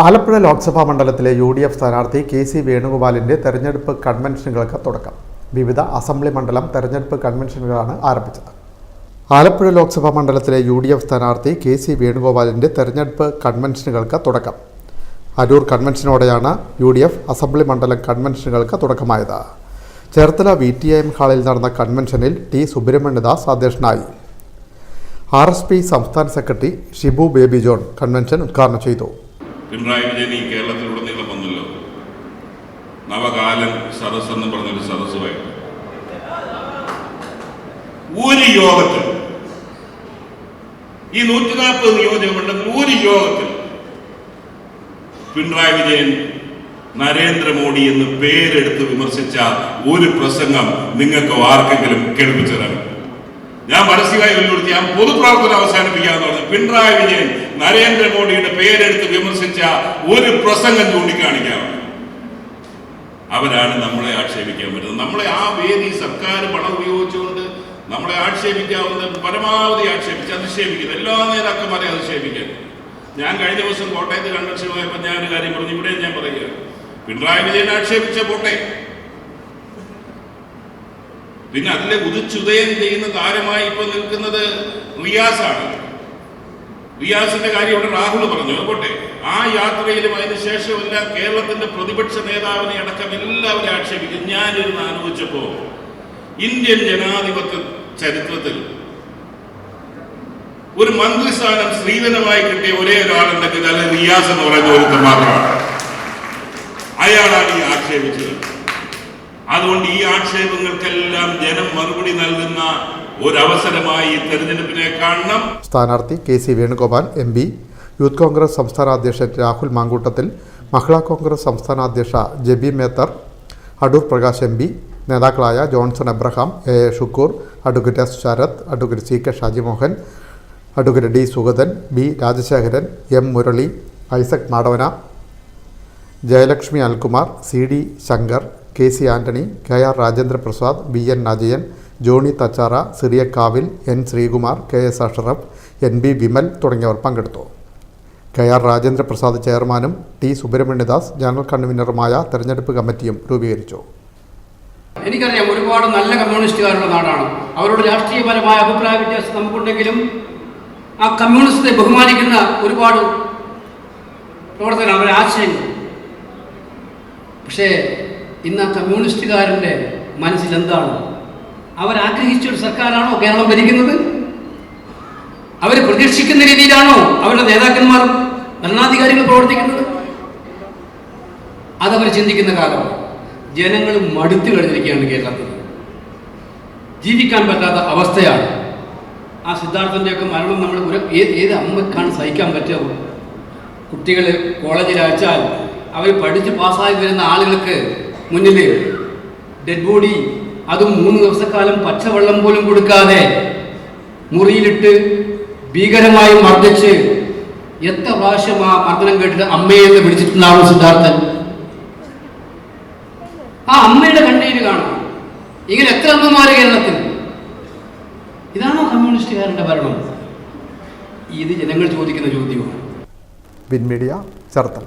ആലപ്പുഴ ലോക്സഭാ മണ്ഡലത്തിലെ U D F സ്ഥാനാർത്ഥി K C വേണുഗോപാലിന്റെ തെരഞ്ഞെടുപ്പ് കൺവെൻഷനുകൾക്ക് തുടക്കം. വിവിധ അസംബ്ലി മണ്ഡലം തെരഞ്ഞെടുപ്പ് കൺവെൻഷനുകളാണ് ആരംഭിച്ചത്. ആലപ്പുഴ ലോക്സഭാ മണ്ഡലത്തിലെ യു ഡി എഫ് സ്ഥാനാർത്ഥി കെ സി വേണുഗോപാലിന്റെ തെരഞ്ഞെടുപ്പ് കൺവെൻഷനുകൾക്ക് തുടക്കം. അരൂർ കൺവെൻഷനോടെയാണ് യു ഡി എഫ് അസംബ്ലി മണ്ഡലം കൺവെൻഷനുകൾക്ക് തുടക്കമായത്. ചേർത്തല വി ടി എം ഹാളിൽ നടന്ന കൺവെൻഷനിൽ ടി സുബ്രഹ്മണ്യദാസ് അധ്യക്ഷനായി. ആർ എസ് പി സംസ്ഥാന സെക്രട്ടറി ഷിബു ബേബി ജോൺ കൺവെൻഷൻ ഉദ്ഘാടനം ചെയ്തു. പിണറായി വിജയൻ ഈ കേരളത്തിലുടനീളം വന്നല്ലോ. നവകാലൻ സദസ് എന്ന് പറഞ്ഞൊരു സദസ്സുമായിട്ട് ഒരു യോഗത്തിൽ ഈ നൂറ്റി നാൽപ്പത് നിയോജക ഒരു യോഗത്തിൽ പിണറായി വിജയൻ നരേന്ദ്രമോദി എന്ന് പേരെടുത്ത് വിമർശിച്ച ഒരു പ്രസംഗം നിങ്ങൾക്ക് ആർക്കെങ്കിലും കേൾപ്പിച്ചു ഞാൻ പരസ്യമായി വെല്ലുവിളിച്ച്. ഞാൻ പൊതുപ്രവർത്തനം അവസാനിപ്പിക്കാന്ന് പറഞ്ഞു. പിണറായി വിജയൻ നരേന്ദ്രമോദിയുടെ പേരെടുത്ത് വിമർശിച്ച ഒരു പ്രസംഗം ചൂണ്ടിക്കാണിക്കാം. അവരാണ് നമ്മളെ ആക്ഷേപിക്കാൻ പറ്റുന്നത് നമ്മളെ ആ വേദി സർക്കാർ പണം ഉപയോഗിച്ചുകൊണ്ട് നമ്മളെ ആക്ഷേപിക്കാവുന്ന പരമാവധി ആക്ഷേപിച്ച് അധിക്ഷേപിക്കുന്നത് എല്ലാ നേതാക്കന്മാരെ അധിക്ഷേപിക്കാൻ. ഞാൻ കഴിഞ്ഞ ദിവസം കോട്ടയത്ത് കൺവെൻഷൻ പോയപ്പോൾ ഞാൻ ഒരു കാര്യം പറഞ്ഞു. ഇവിടെ ഞാൻ പറയുക പിണറായി വിജയൻ ആക്ഷേപിച്ച പോട്ടെ. പിന്നെ അതിലെ ഉദിച്ചുദയം ചെയ്യുന്ന താരമായി ഇപ്പൊ നിൽക്കുന്നത് റിയാസാണ്. റിയാസിന്റെ കാര്യം ഇവിടെ രാഹുൽ പറഞ്ഞു. അതുകൊട്ടെ ആ യാത്രയിലും അതിനുശേഷം എല്ലാം കേരളത്തിന്റെ പ്രതിപക്ഷ നേതാവിനെ അടക്കം എല്ലാവരും ആക്ഷേപിക്കും. ഞാനിരുന്ന് ആലോചിച്ചപ്പോ ഇന്ത്യൻ ജനാധിപത്യ ചരിത്രത്തിൽ ഒരു മന്ത്രിസ്ഥാനം സ്ത്രീധനമായി കിട്ടിയ ഒരേ ഒരാളുണ്ടെങ്കിൽ അത് റിയാസ് എന്ന് പറയുന്ന ഒരു മാത്രമാണ്. അയാളാണ് ഈ ആക്ഷേപിച്ചത്. അതുകൊണ്ട് ഈ ആക്ഷേപങ്ങൾക്കെല്ലാം ജനം മറുപടി നൽകുന്ന ഒരവസരമായി തെരഞ്ഞെടുപ്പിനെ കാണണം. സ്ഥാനാർത്ഥി K C Venugopal M P Youth Congress സംസ്ഥാന അധ്യക്ഷൻ രാഹുൽ മാങ്കൂട്ടത്തിൽ മഹിളാ കോൺഗ്രസ് സംസ്ഥാന അധ്യക്ഷ ജെബി മേത്തർ അടൂർ പ്രകാശ് എം പി നേതാക്കളായ Johnson Abraham A A Shukoor advocate S Sarath advocate C K Shajimohan advocate D Sugathan B Rajasekharan M Murali Isaac Madavana Jayalakshmi Alkumar C D Shankar K C Antony K R Rajendra Prasad B N Ajayan Johny Thachara Siriyakkavil N Sreekumar K S Ashraf N B Vimal തുടങ്ങിയവർ പങ്കെടുത്തു. K R Rajendra Prasad ചെയർമാനും T Subramanyadas general കൺവീനറുമായ തെരഞ്ഞെടുപ്പ് കമ്മിറ്റിയും രൂപീകരിച്ചു. എനിക്കറിയാം ഒരുപാട് നല്ല കമ്മ്യൂണിസ്റ്റുകാരുടെ നാടാണ്. അവരുടെ രാഷ്ട്രീയപരമായ അഭിപ്രായ വ്യത്യാസം നമുക്കുണ്ടെങ്കിലും ആ കമ്മ്യൂണിസ്റ്റത്തെ ബഹുമാനിക്കുന്ന ഒരുപാട് പ്രവർത്തകർ അവരെ ആശയങ്ങൾ പക്ഷേ ഇന്ന് ആ കമ്മ്യൂണിസ്റ്റുകാരന്റെ മനസ്സിൽ എന്താണ്? അവരാഗ്രഹിച്ച ഒരു സർക്കാരാണോ കേരളം ഭരിക്കുന്നത്? അവർ പ്രതീക്ഷിക്കുന്ന രീതിയിലാണോ അവരുടെ നേതാക്കന്മാർ ഭരണാധികാരികൾ പ്രവർത്തിക്കുന്നത്? അതവർ ചിന്തിക്കുന്ന കാലം. ജനങ്ങൾ മടുത്തു കഴിഞ്ഞിരിക്കുകയാണ് കേരളത്തിൽ. ജീവിക്കാൻ പറ്റാത്ത അവസ്ഥയാണ്. ആ സിദ്ധാർത്ഥന്റെയൊക്കെ മരണം നമ്മൾ ഒരു ഏത് അമ്മക്കാണ് സഹിക്കാൻ പറ്റുക? കുട്ടികൾ കോളേജിൽ അയച്ചാൽ അവർ പഠിച്ച് പാസ്സായി വരുന്ന ആളുകൾക്ക് മുന്നിൽ ഡെഡ് ബോഡി അതും മൂന്ന് ദിവസക്കാലം പച്ചവെള്ളം പോലും കൊടുക്കാതെ മുറിയിലിട്ട് ഭീകരമായി മർദ്ദിച്ച് എത്ര പ്രാവശ്യം ആ മർദ്ദനം കേട്ടിട്ട് അമ്മയെന്ന് വിളിച്ചിട്ടുണ്ടാവും സിദ്ധാർത്ഥൻ? ആ അമ്മയുടെ കണ്ണീര് കാണാം. ഇങ്ങനെ എത്ര അമ്മമാര് കേരളത്തിൽ? ഇതാണോ കമ്മ്യൂണിസ്റ്റുകാരുടെ ഭരണം? ഇത് ജനങ്ങൾ ചോദിക്കുന്ന ചോദ്യമാണ്. Win media Cherthala.